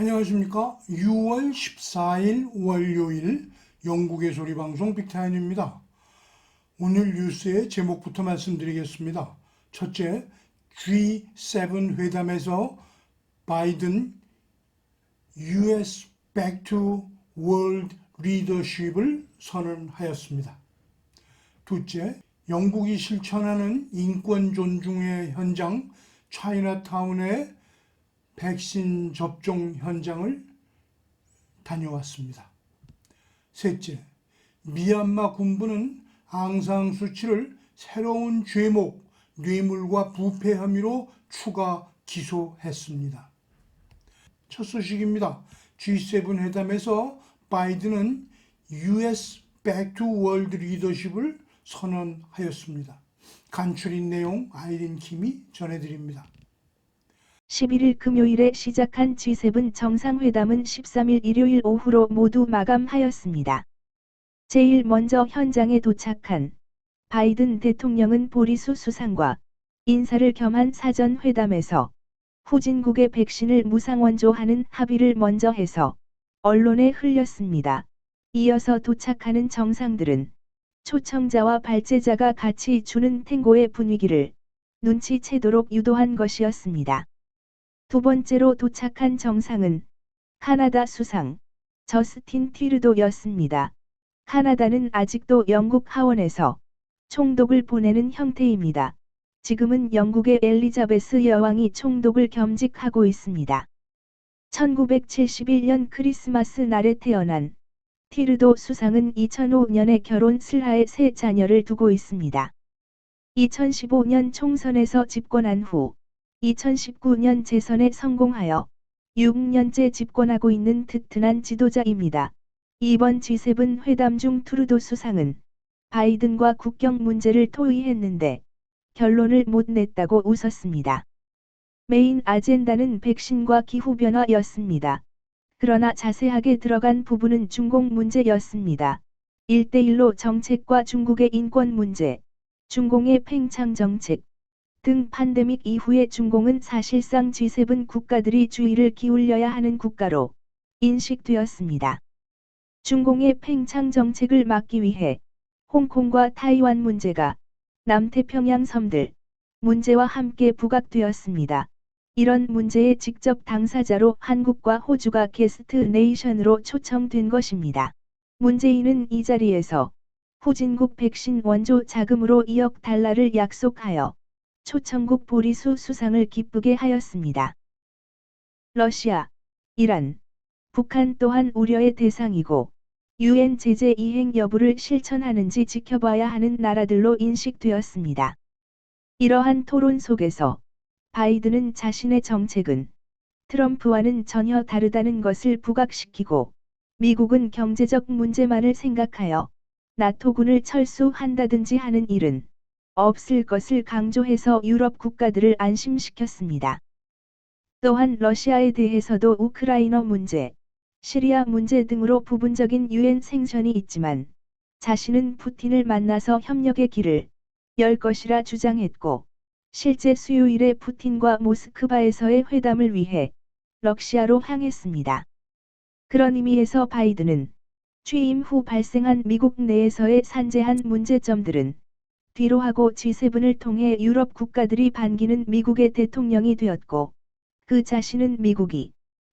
안녕하십니까. 6월 14일 월요일 영국의 소리 방송 빅타임입니다. 오늘 뉴스의 제목부터 말씀드리겠습니다. 첫째, G7 회담에서 바이든 US Back to World Leadership을 선언하였습니다. 둘째, 영국이 실천하는 인권 존중의 현장 차이나타운의 백신 접종 현장을 다녀왔습니다. 셋째, 미얀마 군부는 앙상 수치를 새로운 죄목, 뇌물과 부패 혐의로 추가 기소했습니다. 첫 소식입니다. G7 회담에서 바이든은 US Back to World Leadership을 선언하였습니다. 간추린 내용 아이린 킴이 전해드립니다. 11일 금요일에 시작한 G7 정상회담은 13일 일요일 오후로 모두 마감하였습니다. 제일 먼저 현장에 도착한 바이든 대통령은 보리수 수상과 인사를 겸한 사전 회담에서 후진국의 백신을 무상 원조하는 합의를 먼저 해서 언론에 흘렸습니다. 이어서 도착하는 정상들은 초청자와 발제자가 같이 주는 탱고의 분위기를 눈치채도록 유도한 것이었습니다. 두 번째로 도착한 정상은 카나다 수상 저스틴 튀르도였습니다. 카나다는 아직도 영국 하원에서 총독을 보내는 형태입니다. 지금은 영국의 엘리자베스 여왕이 총독을 겸직하고 있습니다. 1971년 크리스마스 날에 태어난 티르도 수상은 2005년에 결혼 슬하에 세 자녀를 두고 있습니다. 2015년 총선에서 집권한 후 2019년 재선에 성공하여 6년째 집권하고 있는 튼튼한 지도자입니다. 이번 G7 회담 중 투르도 수상은 바이든과 국경 문제를 토의했는데 결론을 못 냈다고 웃었습니다. 메인 아젠다는 백신과 기후변화였습니다. 그러나 자세하게 들어간 부분은 중공 문제였습니다. 1대1로 정책과 중국의 인권 문제, 중공의 팽창 정책 등 팬데믹 이후에 중공은 사실상 G7 국가들이 주의를 기울여야 하는 국가로 인식되었습니다. 중공의 팽창 정책을 막기 위해 홍콩과 타이완 문제가 남태평양 섬들 문제와 함께 부각되었습니다. 이런 문제의 직접 당사자로 한국과 호주가 게스트 네이션으로 초청된 것입니다. 문재인은 이 자리에서 후진국 백신 원조 자금으로 2억 달러를 약속하여 초청국 보리수 수상을 기쁘게 하였습니다. 러시아, 이란, 북한 또한 우려의 대상이고 유엔 제재 이행 여부를 실천하는지 지켜봐야 하는 나라들로 인식되었습니다. 이러한 토론 속에서 바이든은 자신의 정책은 트럼프와는 전혀 다르다는 것을 부각시키고 미국은 경제적 문제만을 생각하여 나토군을 철수한다든지 하는 일은 없을 것을 강조해서 유럽 국가들을 안심시켰습니다. 또한 러시아에 대해서도 우크라이너 문제, 시리아 문제 등으로 부분적인 유엔 생선이 있지만 자신은 푸틴을 만나서 협력의 길을 열 것이라 주장했고 실제 수요일에 푸틴과 모스크바에서의 회담을 위해 러시아로 향했습니다. 그런 의미에서 바이든은 취임 후 발생한 미국 내에서의 산재한 문제점들은 뒤로 하고 G7을 통해 유럽 국가들이 반기는 미국의 대통령이 되었고 그 자신은 미국이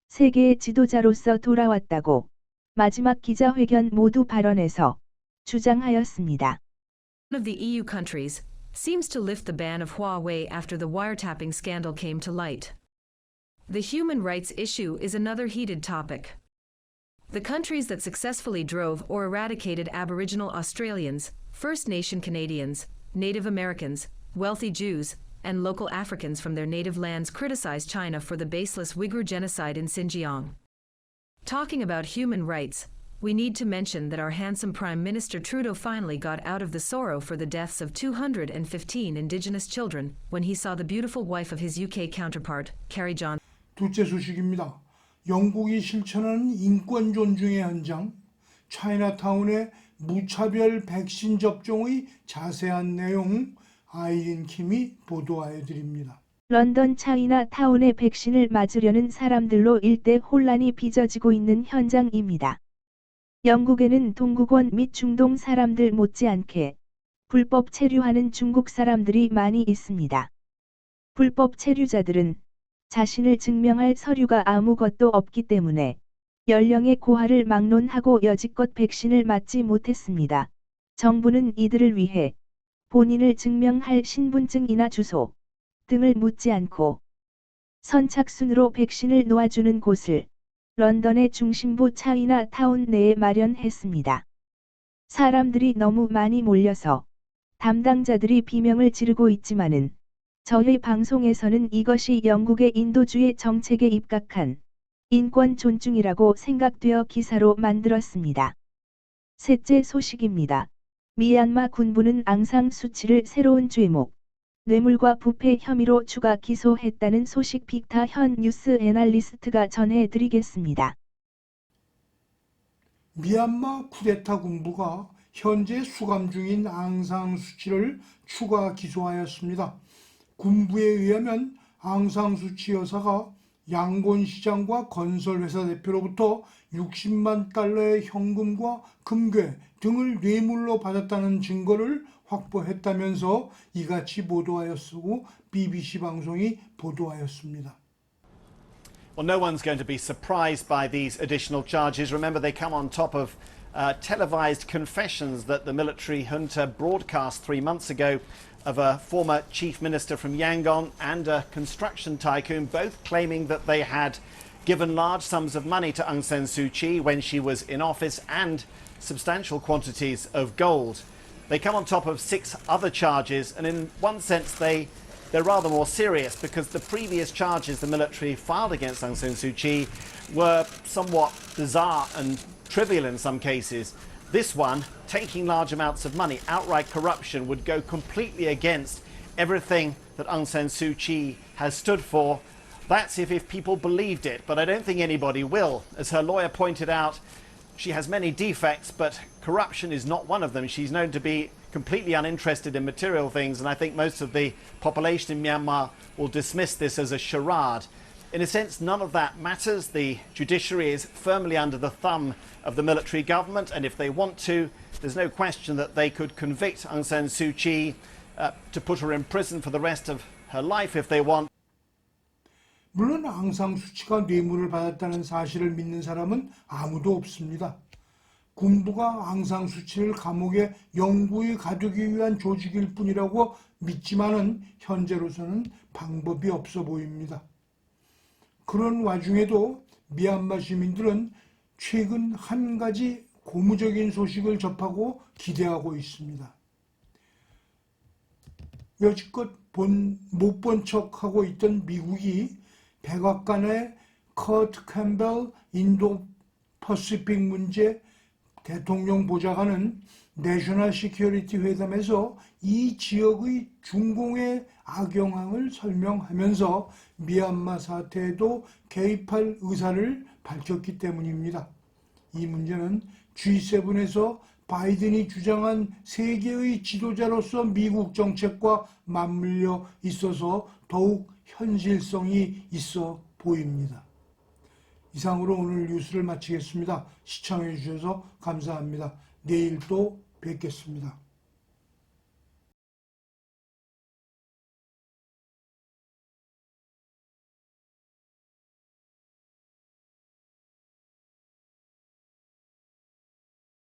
세계의 지도자로서 돌아왔다고 마지막 기자회견 모두 발언에서 주장하였습니다. One of the EU countries seems to lift the ban of Huawei after the wiretapping scandal came to light. The human rights issue is another heated topic. The countries that successfully drove or eradicated Aboriginal Australians, First Nation Canadians, Native Americans, wealthy Jews, and local Africans from their native lands criticized China for the baseless Uyghur genocide in Xinjiang. Talking about human rights, we need to mention that our handsome Prime Minister Trudeau finally got out of the sorrow for the deaths of 215 Indigenous children when he saw the beautiful wife of his UK counterpart, Carrie John. 둘째 소식입니다. 영국이 실천하는 인권 존중의 현장, 차이나타운의 무차별 백신 접종의 자세한 내용 아이린 킴이 보도하여 드립니다. 런던 차이나 타운의 백신을 맞으려는 사람들로 일대 혼란이 빚어지고 있는 현장입니다. 영국에는 동국원 및 중동 사람들 못지않게 불법 체류하는 중국 사람들이 많이 있습니다. 불법 체류자들은 자신을 증명할 서류가 아무것도 없기 때문에 연령의 고하를 막론하고 여지껏 백신을 맞지 못했습니다. 정부는 이들을 위해 본인을 증명할 신분증이나 주소 등을 묻지 않고 선착순으로 백신을 놓아주는 곳을 런던의 중심부 차이나 타운 내에 마련했습니다. 사람들이 너무 많이 몰려서 담당자들이 비명을 지르고 있지만은 저희 방송에서는 이것이 영국의 인도주의 정책에 입각한 인권 존중이라고 생각되어 기사로 만들었습니다. 셋째 소식입니다. 미얀마 군부는 앙상 수치를 새로운 죄목, 뇌물과 부패 혐의로 추가 기소했다는 소식 빅타 현 뉴스 애널리스트가 전해드리겠습니다. 미얀마 쿠데타 군부가 현재 수감 중인 앙상 수치를 추가 기소하였습니다. 군부에 의하면 앙상 수치 여사가 양곤 시장과 건설회사 대표로부터 60만 달러의 현금과 금괴 등을 뇌물로 받았다는 증거를 확보했다면서 이같이 보도하였고 BBC 방송이 보도하였습니다. Well, no one's going to be surprised by these additional charges. Remember, they come on top of uh, televised confessions that the military junta broadcast three months ago of a former chief minister from Yangon and a construction tycoon, both claiming that they had given large sums of money to Aung San Suu Kyi when she was in office and substantial quantities of gold. They come on top of six other charges, and in one sense, they they're rather more serious because the previous charges the military filed against Aung San Suu Kyi were somewhat bizarre and trivial in some cases. This one, taking large amounts of money, outright corruption, would go completely against everything that Aung San Suu Kyi has stood for. That's if, if people believed it, but I don't think anybody will. As her lawyer pointed out, she has many defects, but corruption is not one of them. She's known to be completely uninterested in material things, and I think most of the population in Myanmar will dismiss this as a charade. In a sense, none of that matters. The judiciary is firmly under the thumb of the military government, and if they want to, there's no question that they could convict Aung San Suu Kyi uh, to put her in prison for the rest of her life if they want. 물론 앙상 수치가 뇌물을 받았다는 사실을 믿는 사람은 아무도 없습니다. 군부가 앙상 수치를 감옥에 영구히 가두기 위한 조직일 뿐이라고 믿지만은 현재로서는 방법이 없어 보입니다. 그런 와중에도 미얀마 시민들은 최근 한 가지 고무적인 소식을 접하고 기대하고 있습니다. 여지껏 못 본 척하고 있던 미국이 백악관의 커트 캠벨 인도 퍼시픽 문제 대통령 보좌관은 내셔널 시큐리티 회담에서 이 지역의 중공의 악영향을 설명하면서 미얀마 사태에도 개입할 의사를 밝혔기 때문입니다. 이 문제는 G7에서 바이든이 주장한 세계의 지도자로서 미국 정책과 맞물려 있어서 더욱 현실성이 있어 보입니다. 이상으로 오늘 뉴스를 마치겠습니다. 시청해 주셔서 감사합니다. 내일 또 뵙겠습니다.